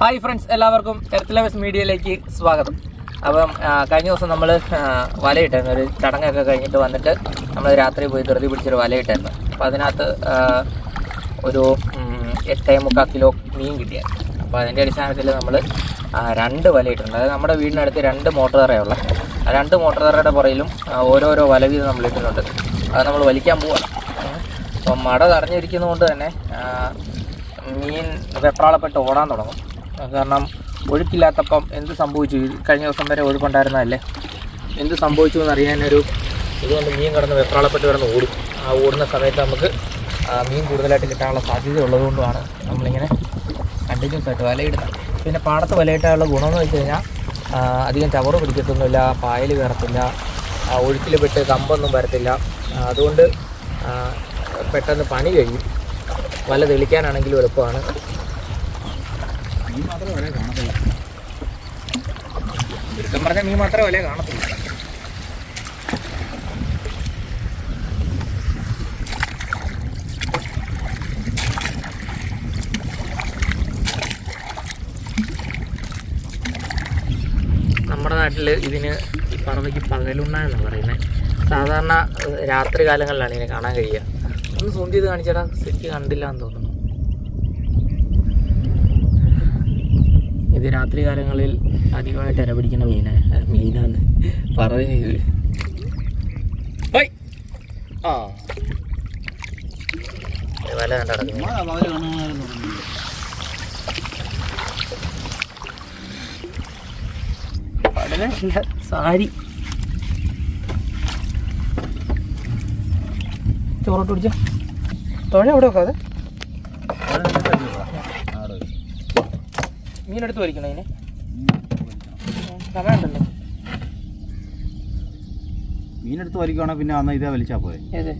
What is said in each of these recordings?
Hi friends എല്ലാവർക്കും എർത്തിലവസ് മീഡിയയിലേക്ക് സ്വാഗതം. അപ്പം കഴിഞ്ഞ ദിവസം നമ്മൾ വലയിട്ടായിരുന്നു. ഒരു ചടങ്ങൊക്കെ കഴിഞ്ഞിട്ട് വന്നിട്ട് നമ്മൾ രാത്രി പോയി ധൃതി പിടിച്ചൊരു വലയിട്ടായിരുന്നു. അപ്പോൾ അതിനകത്ത് ഒരു എട്ടേ മുക്കാൽ കിലോ മീൻ കിട്ടിയായിരുന്നു അപ്പോൾ അതിന്റെ അടിസ്ഥാനത്തിൽ നമ്മൾ രണ്ട് വലയിട്ടുണ്ട് അതായത് നമ്മുടെ വീടിനടുത്ത് രണ്ട് മോട്ടോർ തറയുള്ള രണ്ട് മോട്ടോർ തറയുടെ പുറയിലും ഓരോരോ വല വീതം നമ്മൾ ഇട്ടിട്ടുണ്ട്. അത് നമ്മൾ വലിക്കാൻ പോവാണ് അപ്പം മട തടഞ്ഞിരിക്കുന്നതുകൊണ്ട് തന്നെ മീൻ വെപ്രാളപ്പെട്ട് ഓടാൻ തുടങ്ങും. കാരണം ഒഴുക്കില്ലാത്തപ്പം എന്ത് സംഭവിച്ചു? കഴിഞ്ഞ ദിവസം വരെ ഒഴുക്കുണ്ടായിരുന്നതല്ലേ? എന്ത് സംഭവിച്ചു എന്ന് അറിയാനൊരു ഇതുകൊണ്ട് മീൻ കടന്ന് വെപ്രാളപ്പെട്ട് കിടന്ന് ഓടും. ആ ഓടുന്ന സമയത്ത് നമുക്ക് മീൻ കൂടുതലായിട്ട് കിട്ടാനുള്ള സാധ്യത ഉള്ളതുകൊണ്ടുമാണ് നമ്മളിങ്ങനെ കണ്ടിന്യൂസ് ആയിട്ട് വലയിടുന്നത്. പിന്നെ പാടത്ത് വലയിട്ടാനുള്ള ഗുണമെന്ന് വെച്ച് കഴിഞ്ഞാൽ അധികം ചവറ് പിടിക്കത്തൊന്നുമില്ല പായൽ കയറത്തില്ല ഒഴുക്കിൽ പെട്ട് കമ്പൊന്നും വരത്തില്ല. അതുകൊണ്ട് പെട്ടെന്ന് പണി കഴിയും വല തെളിക്കാനാണെങ്കിലും എളുപ്പമാണ്. മീൻ മാത്രമേ വരെ കാണത്തുള്ളൂ. ചുരുക്കം പറഞ്ഞ മീൻ മാത്രമേ വില കാണത്തുള്ളൂ. നമ്മുടെ നാട്ടിൽ ഇതിന് ഈ പറവയ്ക്ക് പകലുണ്ണ എന്നാണ് പറയുന്നത് സാധാരണ രാത്രി കാലങ്ങളിലാണ് ഇതിനെ കാണാൻ കഴിയുക. ഒന്ന് സൂം ചെയ്ത് കാണിച്ചടാ. സെറ്റ് കണ്ടില്ല എന്ന് തോന്നുന്നു. ഇത് രാത്രി കാലങ്ങളിൽ അധികമായിട്ട് ഇര പിടിക്കുന്ന മീന മീനാണ് പറയുന്നത് ആ. വല സാരി. ചോറോട്ട് പിടിച്ച തുഴ എവിടെ വെക്കാതെ? മീനെടുത്ത് വലിക്കണം അതിന് സമയമുണ്ടല്ലോ. മീനെടുത്ത് വലിക്കുവാണെങ്കിൽ പിന്നെ അന്ന് ഇതേ വലിച്ചാ പോരെ. ഏത്?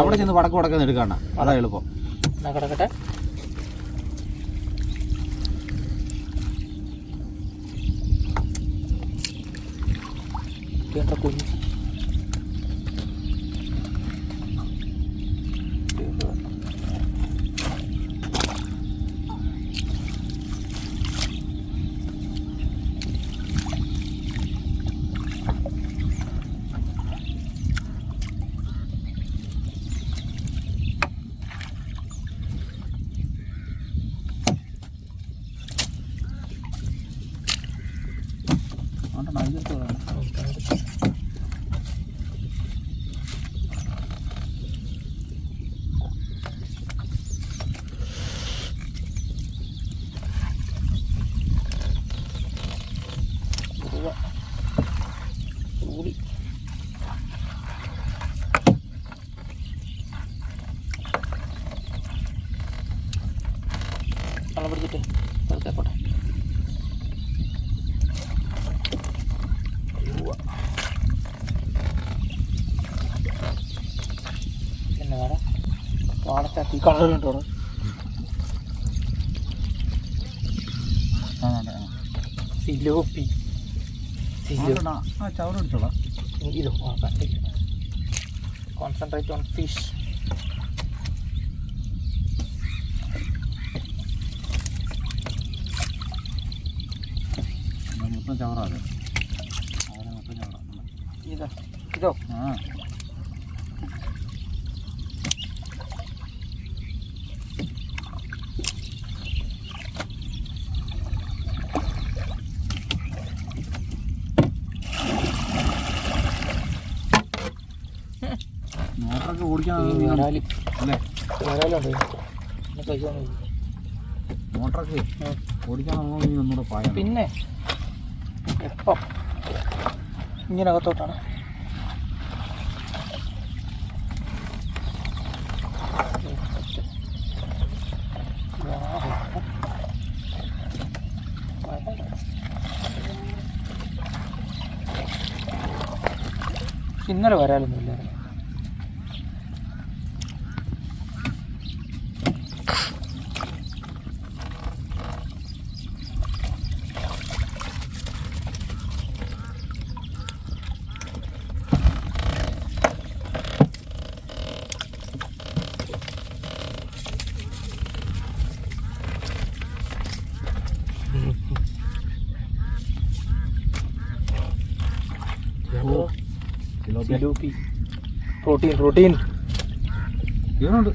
അവിടെ ചെന്ന് വടക്ക് വടക്ക് എടുക്കാണ അതാ എളുപ്പം. എന്നാ കിടക്കട്ടെ. കുഞ്ഞ്? വാടച്ചാത്തി കളർ ആ. സിലോപ്പി. സിലോ അതുകൊണ്ടാ, ആ ചവറ് എടുത്തോളാം. ഇത് കോൺസെൻട്രേറ്റ് ഓൺ ഫിഷ് മൊത്തം ചവറാ അത്. അവിടെ ഇതോ ഇതോ. ആ മോട്ടറൊക്കെ ഓടിക്കാൻ ഈ വരാലി അല്ലേ വരാലുണ്ട് പിന്നെ പൈസ ഒന്നും ഇല്ല. മോട്ടറൊക്കെ ഉം. ഓടിക്കാൻ ഒന്നുകൂടെ പായ പിന്നെ എപ്പം? ഇങ്ങനകത്തോട്ടാണ്. ഇന്നലെ വരാലൊന്നും സിലൂപ്പി പ്രോട്ടീൻ പ്രോട്ടീൻ. ഇവനുണ്ട്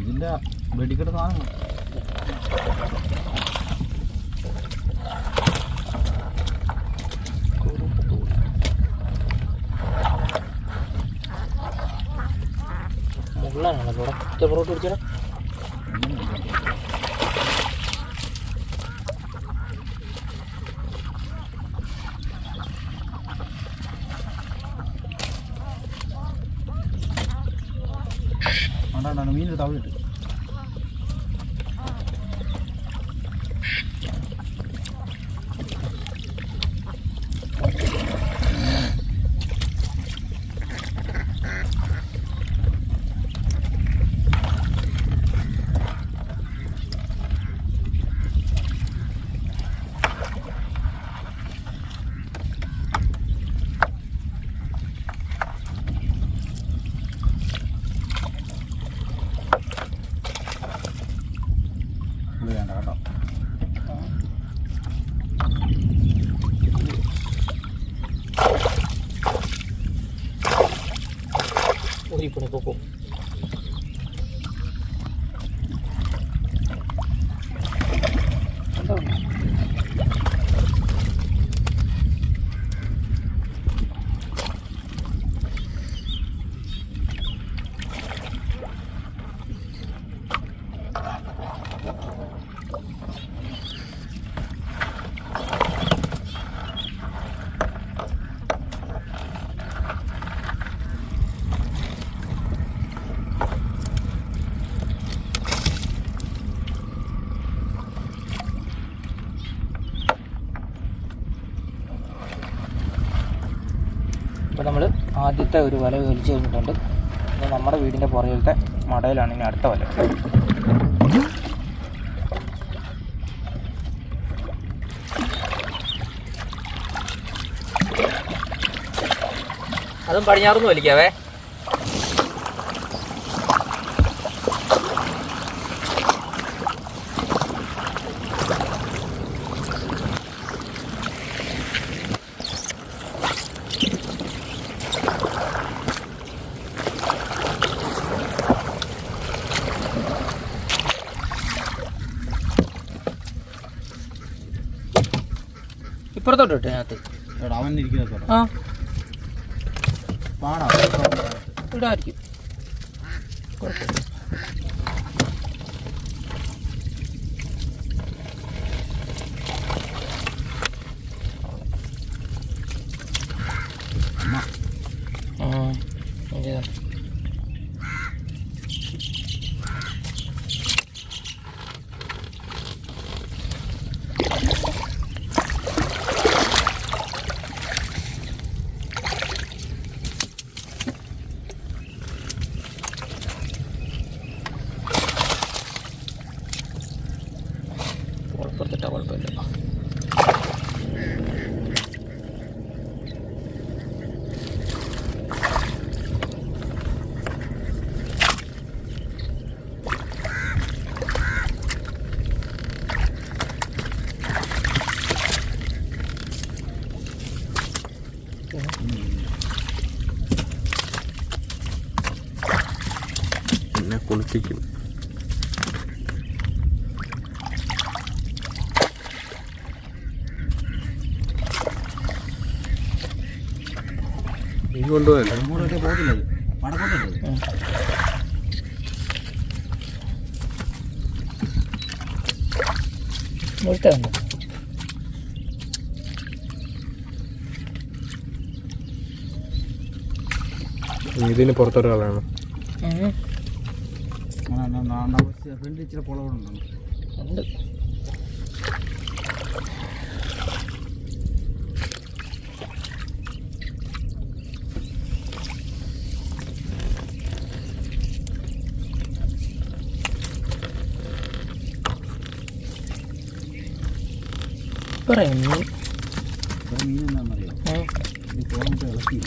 ഇതിന്റെ വെടിക്കെട്ട് സാധനം. മുകളിലാണല്ലോ ചെറുറോട്ട് പുറത്ത് ഉണ്ടാണ് ആദ്യത്തെ ഒരു വല വലിച്ചു കഴിഞ്ഞിട്ടുണ്ട്. ഇനി നമ്മുടെ വീടിന്റെ പുറകിലത്തെ മടയിലാണ് ഇനി അടുത്ത വല. അതും പടിഞ്ഞാറൊന്നും വലിക്കാവേ? ഇപ്പുറത്തോട്ട് ഇട്ടു? അവൻ ഇരിക്കുന്നത് ആ. പാടാ. ഇടായിരിക്കും. കുഴപ്പമില്ല അമ്മ കൊണ്ടുപോയല്ലേ ഇതിന് പുറത്തൊരാളാണ് ഫ്രണ്ട് ഇച്ചിരി പുളവുണ്ടോ ഉണ്ട് പറയുന്നു മീൻ എന്താണെന്നറിയോ ഉം. ഈ തോന്നിട്ട് ഇളക്കി.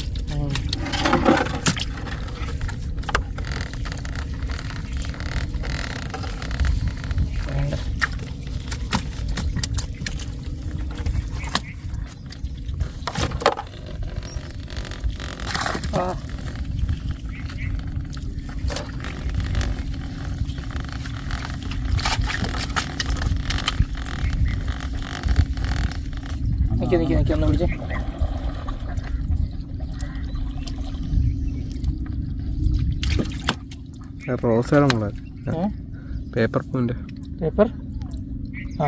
ഒന്ന് പിടിച്ച് റോസയുടെ മുളക് പേപ്പർ പൂവിന്റെ. പേപ്പർ? ആ.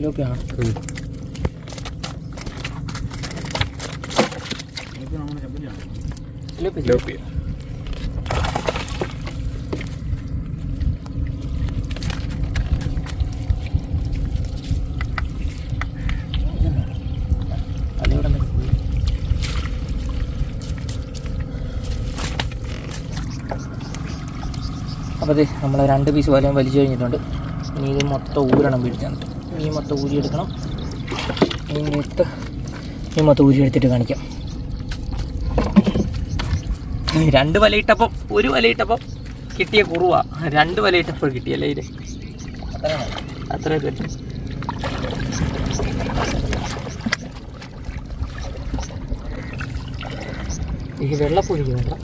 സിലോപ്പിയാണ് ഇതൊക്കെ നമ്മുടെ ചെമ്പല്ലിയാണ് സിലോപ്പി ലോപ്പി അതിവിടെ നിന്ന് അപ്പോൾ അതെ നമ്മൾ രണ്ട് പീസ് വലയും വലിച്ചു കഴിഞ്ഞിട്ടുണ്ട്. ഇനി ഇത് മൊത്തം ഊരണം പിടിച്ചാൽ ഈ മൊത്തം ഊരിയെടുക്കണം. ഈ മത്ത ഈ മൊത്തം ഊരി എടുത്തിട്ട് കാണിക്കാം. രണ്ട് വലയിട്ടപ്പം ഒരു വലയിട്ടപ്പം കിട്ടിയ കുറുവ. രണ്ട് വലയിട്ടപ്പോൾ കിട്ടിയല്ലേ ഇത്? അത്ര കിട്ടും ഈ വെള്ളപ്പൊഴിക്കുന്നുണ്ടോ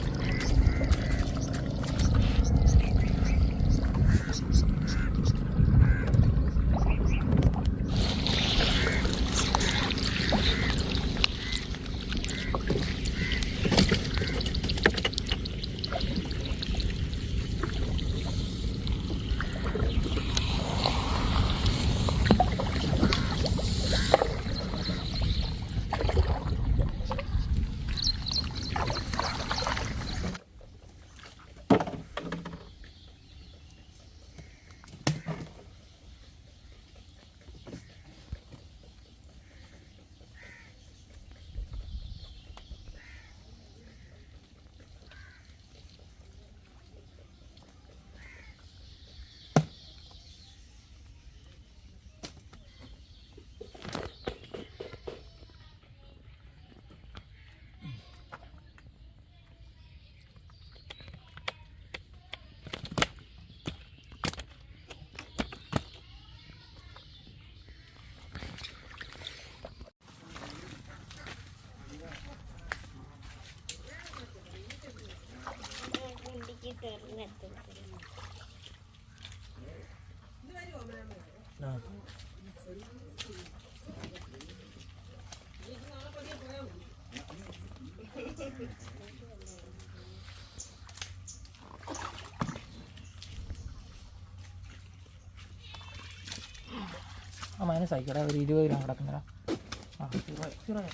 മൈനസ് ഒരു ഇരുപത് ഗ്രാം കിടക്കുന്നതാ ആ ചെറുതായി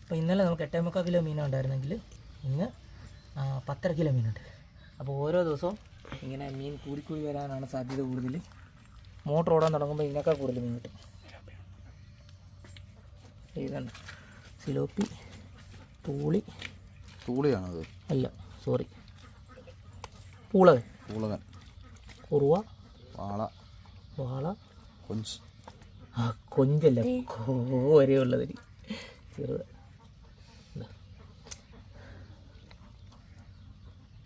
അപ്പോൾ ഇന്നലെ നമുക്ക് എട്ടേ മുക്കാൽ കിലോ മീൻ ഉണ്ടായിരുന്നെങ്കിൽ ഇന്ന് പത്തര കിലോ മീനുണ്ട് അപ്പോൾ ഓരോ ദിവസവും ഇങ്ങനെ മീൻ കൂടിക്കൂടി വരാനാണ് സാധ്യത കൂടുതൽ മോട്ടർ ഓടാൻ തുടങ്ങുമ്പോൾ ഇതിനേക്കാൾ കൂടുതൽ മീൻ കിട്ടും. ഇതാണ് സിലോപ്പി തൂളി. തൂളിയാണത് അല്ല സോറി. പൂളകൻ. പൂളകൻ. കുറുവ. വാള. വാള? കൊഞ്ച്. ആ കൊഞ്ചല്ല? കോരെ ഉള്ളതിന് ചെറുത്.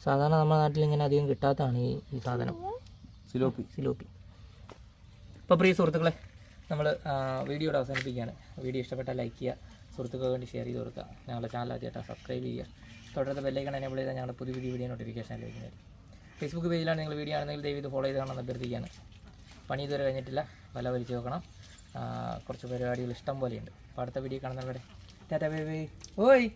സാധാരണ നമ്മുടെ നാട്ടിൽ ഇങ്ങനെ അധികം കിട്ടാത്തതാണ് ഈ ഈ സാധനം. സിലോപ്പി. സിലോപ്പി. അപ്പോൾ പ്രിയ സുഹൃത്തുക്കളെ നമ്മൾ വീഡിയോയുടെ അവസാനിപ്പിക്കുകയാണ്. വീഡിയോ ഇഷ്ടപ്പെട്ടാൽ ലൈക്ക് ചെയ്യുക സുഹൃത്തുക്കൾക്ക് വേണ്ടി ഷെയർ ചെയ്ത് കൊടുക്കുക. ഞങ്ങളുടെ ചാനൽ ആദ്യമായിട്ട് സബ്സ്ക്രൈബ് ചെയ്യുക. തൊട്ടടുത്ത ബെല്ലൈക്കൺ എനേബിൾ ചെയ്താൽ ഞങ്ങളുടെ പുതിയ പുതിയ വീഡിയോ നോട്ടിഫിക്കേഷൻ ലഭിക്കുന്നതായിരിക്കും. ഫേസ്ബുക്ക് പേജിലാണ് നിങ്ങൾ വീഡിയോ ആണെങ്കിൽ ദയവ് ഇത് ഫോളോ ചെയ്ത് കാണാൻ അഭ്യർത്ഥിക്കുകയാണ്. പണി ഇതുവരെ കഴിഞ്ഞിട്ടില്ല. വല വലിച്ചു നോക്കണം. കുറച്ച് പരിപാടികൾ ഇഷ്ടം പോലെയുണ്ട്. അപ്പോൾ അടുത്ത വീഡിയോ കാണുന്നവരുടെ ടാറ്റ ബൈ ബൈ. ഓയ്.